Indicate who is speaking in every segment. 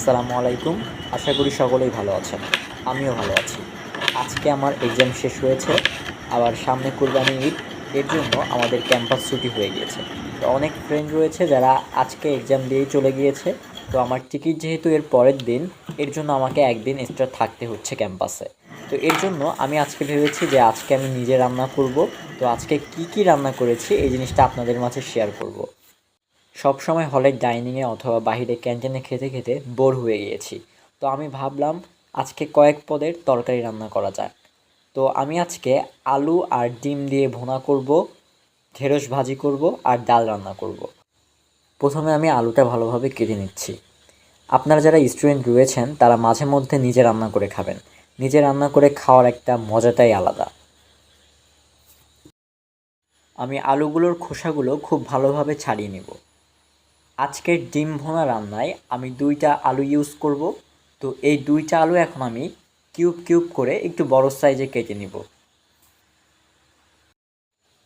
Speaker 1: আসসালামু আলাইকুম। আশা করি সকলেই ভালো আছেন। আমিও ভালো আছি। আজকে আমার এক্সাম শেষ হয়েছে। আবার সামনে কোরবানি ঈদ। এর জন্য আমাদের ক্যাম্পাস ছুটি হয়ে গিয়েছে। তো অনেক ফ্রেন্ড রয়েছে যারা আজকে এক্সাম দিয়েই চলে গিয়েছে। তো আমার টিকিট যেহেতু এর পরের দিন, এর জন্য আমাকে একদিন এক্সট্রা থাকতে হচ্ছে ক্যাম্পাসে তো এর জন্য আমি আজকে ভেবেছি যে আজকে আমি নিজে রান্না করব। তো আজকে কি কি রান্না করেছি, এই জিনিসটা আপনাদের মাঝে শেয়ার করব। সবসময় হলের ডাইনিংয়ে অথবা বাহিরে ক্যান্টিনে খেতে খেতে বোর হয়ে গিয়েছি। তো আমি ভাবলাম আজকে কয়েক পদের তরকারি রান্না করা যাক। তো আমি আজকে আলু আর ডিম দিয়ে ভুনা করব, ঢেঁড়স ভাজি করব আর ডাল রান্না করব। প্রথমে আমি আলুটা ভালোভাবে কেটে নিচ্ছি। আপনারা যারা স্টুডেন্ট রয়েছেন, তারা মাঝে মধ্যে নিজে রান্না করে খাবেন। নিজে রান্না করে খাওয়ার একটা মজাটাই আলাদা। আমি আলুগুলোর খোসাগুলো খুব ভালোভাবে ছাড়িয়ে নেব। আজকের ডিম ভোনা রান্নায় আমি দুইটা আলু ইউজ করব। তো এই দুইটা আলু এখন আমি কিউব কিউব করে একটু বড় সাইজে কেটে নিব।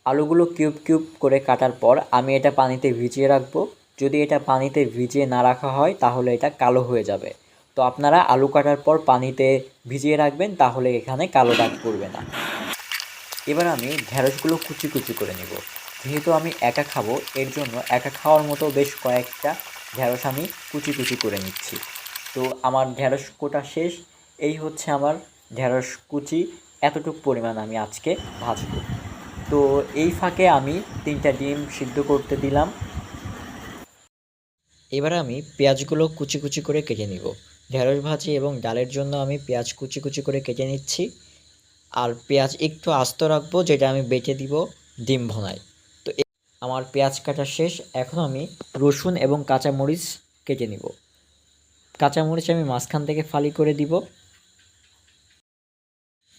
Speaker 1: আলুগুলো কিউব কিউব করে কাটার পর আমি এটা পানিতে ভিজিয়ে রাখব। যদি এটা পানিতে ভিজিয়ে না রাখা হয়, তাহলে এটা কালো হয়ে যাবে। তো আপনারা আলু কাটার পর পানিতে ভিজিয়ে রাখবেন, তাহলে এখানে কালো দাগ পড়বে না। এবার আমি ঢ্যাঁড়সগুলো কুচি কুচি করে নেব। যেহেতু আমি একা খাব, এর জন্য একা খাওয়ার মতো বেশ কয়েকটা ঢ্যাঁড়স আমি কুচি কুচি করে নিচ্ছি। তো আমার ঢ্যাঁড়স কোটা শেষ। এই হচ্ছে আমার ঢ্যাঁড়স কুচি। এতটুকু পরিমাণ আমি আজকে ভাজবো। তো এই ফাঁকে আমি তিনটা ডিম সিদ্ধ করতে দিলাম। এবার আমি পেঁয়াজগুলো কুচি কুচি করে কেটে নিব। ঢেঁড়স ভাজি এবং ডালের জন্য আমি পেঁয়াজ কুচি কুচি করে কেটে নিচ্ছি। আর পেঁয়াজ একটু আস্ত রাখব, যেটা আমি বেটে দিব ডিম ভোনায়। আমার পেঁয়াজ কাটা শেষ, এখন আমি রসুন এবং কাঁচামরিচ কেটে নিব। কাঁচামরিচ আমি মাঝখান থেকে ফালি করে দিব।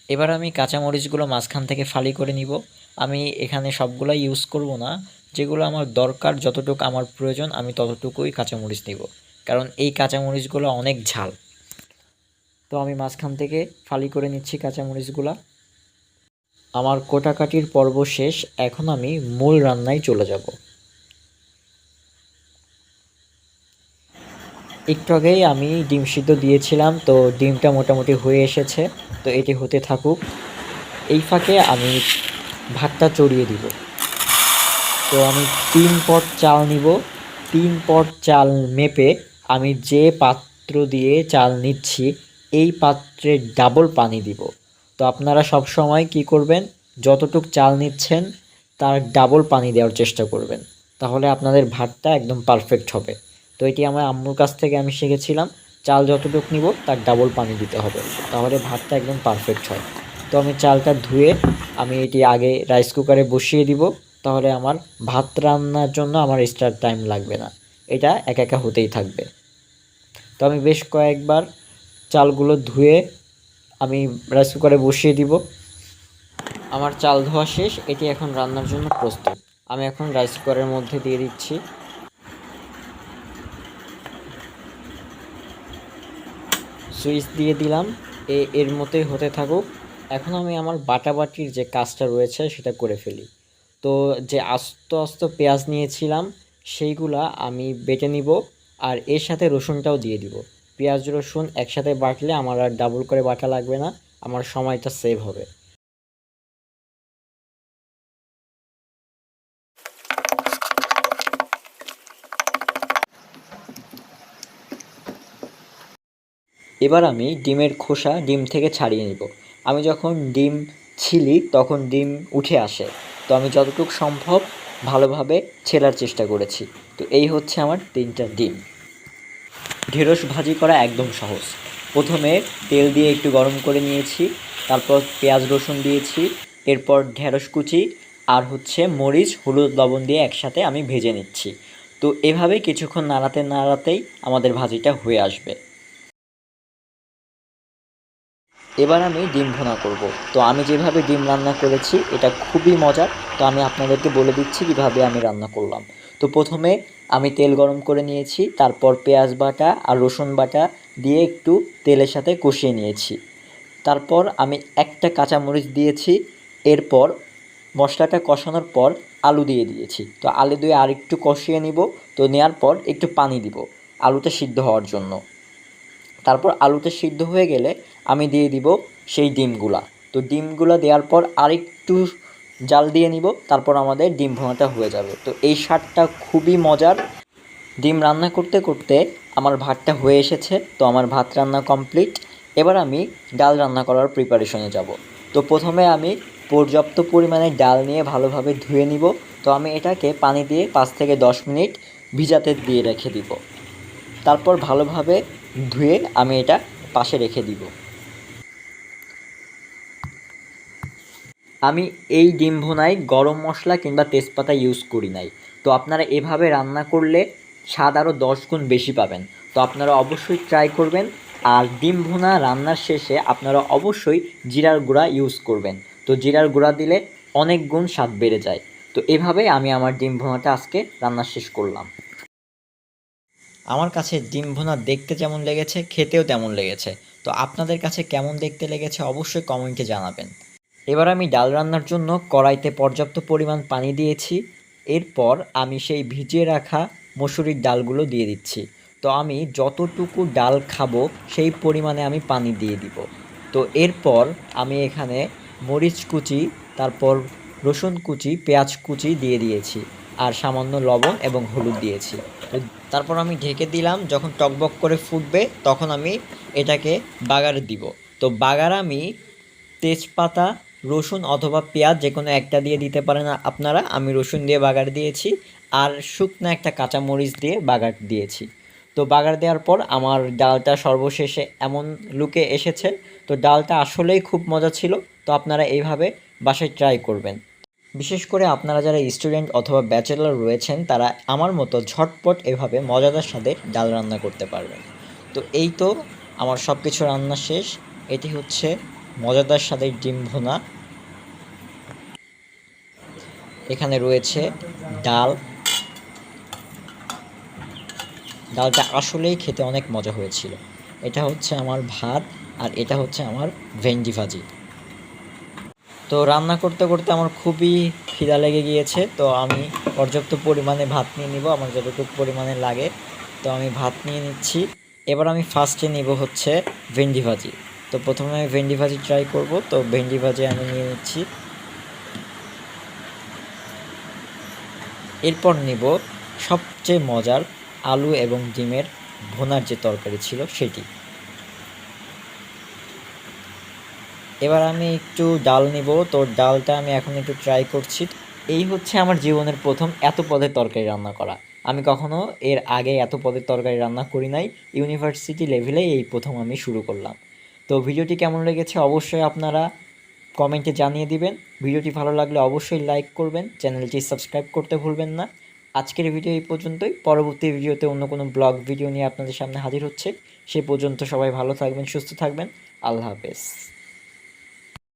Speaker 1: এবার আমি কাঁচামরিচগুলো মাঝখান থেকে ফালি করে নিব। আমি এখানে সবগুলো ইউজ করব না। যেগুলো আমার দরকার, যতটুকু আমার প্রয়োজন, আমি ততটুকুই কাঁচামরিচ নিব। কারণ এই কাঁচামরিচগুলো অনেক ঝাল। তো আমি মাঝখান থেকে ফালি করে নিচ্ছি কাঁচামরিচগুলো। আমার কোটাকাটির পর্ব শেষ, এখন আমি মূল রান্নায় চলে যাব। একটু আগেই আমি ডিম সিদ্ধ দিয়েছিলাম, তো ডিমটা মোটামুটি হয়ে এসেছে, তো এটি হতে থাকুক। এই ফাঁকে আমি ভাতটা চড়িয়ে দিব। তো আমি তিন পট চাল নিব। তিন পট চাল মেপে আমি যে পাত্র দিয়ে চাল নিচ্ছি, এই পাত্রে ডাবল পানি দিব। তো আপনারা সব সময় কি করবেন? যতটুক চাল নিচ্ছেন, তার ডাবল পানি দেওয়ার চেষ্টা করবেন। তাহলে আপনাদের ভাতটা একদম পারফেক্ট হবে। তো এটি আমার আম্মুর কাছ থেকে আমি শিখেছিলাম, চাল যতটুকু নিব, তার ডাবল পানি দিতে হবে। তাহলে ভাতটা একদম পারফেক্ট হয়। তো আমি চালটা ধুয়ে, আমি এটি আগে রাইস কুকারে বসিয়ে দিব। তাহলে আমার ভাত রান্নার জন্য আমার এক্সট্রা টাইম লাগবে না। এটা একা একা হতেই থাকবে। তো আমি বেশ কয়েকবার চালগুলো ধুয়ে আমি রাইস কুকারে বসিয়ে দিব। আমার চাল ধোয়া শেষ, এটি এখন রান্নার জন্য প্রস্তুত। আমি এখন রাইস কুকারের মধ্যে দিয়ে দিচ্ছি। সুইচ দিয়ে দিলাম, এ এর মতোই হতে থাকুক। এখন আমি আমার বাটাবাটির যে কাজটা রয়েছে সেটা করে ফেলি। তো যে আস্ত আস্ত পেঁয়াজ নিয়েছিলাম, সেইগুলা আমি বেটে নিব, আর এর সাথে রসুনটাও দিয়ে দিব। পেঁয়াজ, রসুন একসাথে বাটলে আমার আর ডাবল করে বাটা লাগবে না, আমার সময়টা সেভ হবে। এবার আমি ডিমের খোসা ডিম থেকে ছাড়িয়ে নিব। আমি যখন ডিম ছিলি, তখন ডিম উঠে আসে। তো আমি যতটুকু সম্ভব ভালোভাবে ছেলার চেষ্টা করেছি। তো এই হচ্ছে আমার তিনটা ডিম। ঢেঁড়স ভাজি করা একদম সহজ। প্রথমে তেল দিয়ে একটু গরম করে নিয়েছি, তারপর পেঁয়াজ রসুন দিয়েছি, এরপর ঢেঁড়স কুচি, আর হচ্ছে মরিচ, হলুদ, লবণ দিয়ে একসাথে আমি ভেজে নিচ্ছি। তো এভাবে কিছুক্ষণ নাড়াতে নাড়াতেই আমাদের ভাজিটা হয়ে আসবে। এবার আমি ডিম ভুনা করব। তো আমি যেভাবে ডিম রান্না করেছি, এটা খুবই মজার। তো আমি আপনাদেরকে বলে দিচ্ছি কীভাবে আমি রান্না করলাম। তো প্রথমে আমি তেল গরম করে নিয়েছি, তারপর পেঁয়াজ বাটা আর রসুন বাটা দিয়ে একটু তেলের সাথে কষিয়ে নিয়েছি। তারপর আমি একটা কাঁচামরিচ দিয়েছি, এরপর মশলাটা কষানোর পর আলু দিয়ে দিয়েছি। তো আলু দিয়ে আর একটু কষিয়ে নিব, তো নেওয়ার পর একটু পানি দিব আলুটা সিদ্ধ হওয়ার জন্য। তারপর আলুতে সিদ্ধ হয়ে গেলে আমি দিয়ে দিব সেই ডিমগুলা। তো ডিমগুলা দেওয়ার পর আরেকটু জাল দিয়ে নিব, তারপর আমাদের ডিম ভোনাটা হয়ে যাবে। তো এই স্বাদটা খুবই মজার। ডিম রান্না করতে করতে আমার ভাতটা হয়ে এসেছে, তো আমার ভাত রান্না কমপ্লিট। এবার আমি ডাল রান্না করার প্রিপারেশনে যাব। তো প্রথমে আমি পর্যাপ্ত পরিমাণে ডাল নিয়ে ভালোভাবে ধুয়ে নিব। তো আমি এটাকে পানি দিয়ে পাঁচ থেকে দশ মিনিট ভিজাতে দিয়ে রেখে দিব। তারপর ভালোভাবে ধুয়ে আমি এটা পাশে রেখে দিব। আমি এই ডিম ভুনায় গরম মশলা কিংবা তেজপাতা ইউজ করি নাই। তো আপনারা এভাবে রান্না করলে স্বাদ আরও দশ গুণ বেশি পাবেন। তো আপনারা অবশ্যই ট্রাই করবেন। আর ডিম ভুনা রান্নার শেষে আপনারা অবশ্যই জিরার গুঁড়া ইউজ করবেন। তো জিরার গুঁড়া দিলে অনেক গুণ স্বাদ বেড়ে যায়। তো এভাবেই আমি আমার ডিম ভুনাটা আজকে রান্না শেষ করলাম। আমার কাছে ডিম ভুনা দেখতে যেমন লেগেছে, খেতেও তেমন লেগেছে। তো আপনাদের কাছে কেমন দেখতে লেগেছে অবশ্যই কমেন্টে জানাবেন। এবার আমি ডাল রান্নার জন্য কড়াইতে পর্যাপ্ত পরিমাণ পানি দিয়েছি। এরপর আমি সেই ভিজিয়ে রাখা মসুরির ডালগুলো দিয়ে দিচ্ছি। তো আমি যতটুকু ডাল খাব, সেই পরিমাণে আমি পানি দিয়ে দিব। তো এরপর আমি এখানে মরিচ কুচি, তারপর রসুন কুচি, পেঁয়াজ কুচি দিয়ে দিয়েছি আর সামান্য লবণ এবং হলুদ দিয়েছি। তো তারপর আমি ঢেকে দিলাম, যখন টকবক করে ফুটবে, তখন আমি এটাকে বাগারে দিব। তো বাগার আমি তেজপাতা রসুন অথবা পেঁয়াজ যে কোনো একটা দিয়ে দিতে পারেন আপনারা। আমি রসুন দিয়ে বাগার দিয়েছি আর শুকনো একটা কাঁচা মরিচ দিয়ে বাগার দিয়েছি। তো বাগার দেওয়ার পর আমার ডালটা সর্বশেষে এমন লুকে এসেছে। তো ডালটা আসলেই খুব মজা ছিল। তো আপনারা এইভাবে বাসায় ট্রাই করবেন। বিশেষ করে আপনারা যারা স্টুডেন্ট অথবা ব্যাচেলার রয়েছেন, তারা আমার মতো ঝটপট এভাবে মজাদার সাথে ডাল রান্না করতে পারবেন। তো এই তো আমার সব কিছু রান্না শেষ। এটি হচ্ছে মজাদার স্বাদের ডিম ভুনা। এখানে রয়েছে ডাল। ডালটা আসলেই খেতে অনেক মজা হয়েছিল। এটা হচ্ছে আমার ভাত আর এটা হচ্ছে আমার ভেন্ডি ভাজি। তো রান্না করতে করতে আমার খুবই খিদা লেগে গিয়েছে, তো আমি পর্যাপ্ত পরিমাণে ভাত নিয়ে নিব, আমার যতটুকু পরিমাণে লাগে। তো আমি ভাত নিয়ে নিচ্ছি। এবার আমি ফার্স্টে নিব হচ্ছে ভেন্ডি ভাজি। তো প্রথমে আমি ভেন্ডি ভাজি ট্রাই করব, তো ভেন্ডি ভাজি আমি নিয়ে নিচ্ছি। এরপর নিব সবচেয়ে মজার আলু এবং ডিমের ভোনার যে তরকারি ছিল সেটি। এবার আমি একটু ডাল নিব। তো ডালটা আমি এখন একটু ট্রাই করছি। এই হচ্ছে আমার জীবনের প্রথম এত পদের তরকারি রান্না করা। আমি কখনো এর আগে এত পদের তরকারি রান্না করি নাই। ইউনিভার্সিটি লেভেলে এই প্রথম আমি শুরু করলাম। তো ভিডিওটি কেমন লেগেছে অবশ্যই আপনারা কমেন্টে জানিয়ে দিবেন। ভিডিওটি ভালো লাগলে অবশ্যই লাইক করবেন, চ্যানেলটি সাবস্ক্রাইব করতে ভুলবেন না। আজকের ভিডিও এই পর্যন্তই। পরবর্তী ভিডিওতে অন্য কোনো ব্লগ ভিডিও নিয়ে আপনাদের সামনে হাজির হচ্ছে। সে পর্যন্ত সবাই ভালো থাকবেন, সুস্থ থাকবেন। আল্লাহ হাফেজ।